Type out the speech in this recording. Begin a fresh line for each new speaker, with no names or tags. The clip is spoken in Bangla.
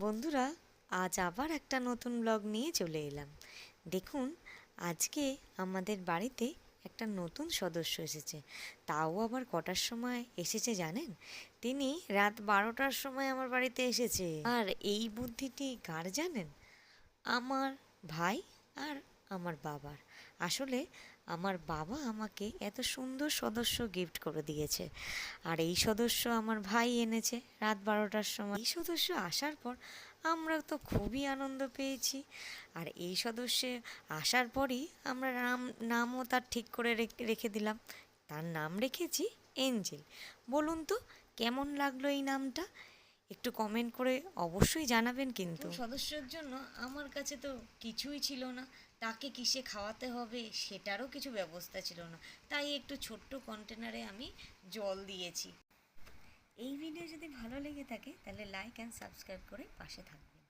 বন্ধুরা, আজ আবার একটা নতুন ব্লগ নিয়ে চলে এলাম। দেখুন, আজকে আমাদের বাড়িতে একটা নতুন সদস্য এসেছে। তাও আবার কটার সময় এসেছে জানেন? তিনি রাত বারোটার সময় আমার বাড়িতে এসেছে। আর এই বুদ্ধিটি কার জানেন? আমার ভাই আর আমার বাবার। আসলে আমার বাবা আমাকে এত সুন্দর সদস্য গিফট করে দিয়েছে। আর এই সদস্য আমার ভাই এনেছে রাত বারোটার সময়। এই সদস্য আসার পর আমরা তো খুবই আনন্দ পেয়েছি। আর এই সদস্যে আসার পরই আমরা নাম নামও তার ঠিক করে রেখে- দিলাম। তার নাম রেখেছি এঞ্জেল। বলুন তো, কেমন লাগল এই নামটা? একটু কমেন্ট করে অবশ্যই জানাবেন কিন্তু। সদস্যের জন্য আমার কাছে তো কিছুই ছিল না। তাকে কিসে খাওয়াতে হবে সেটারও কিছু ব্যবস্থা ছিল না। তাই একটু ছোট্ট কন্টেনারে আমি জল দিয়েছি। এই ভিডিও যদি ভালো লেগে থাকে তাহলে লাইক অ্যান্ড সাবস্ক্রাইব করে পাশে থাকবেন।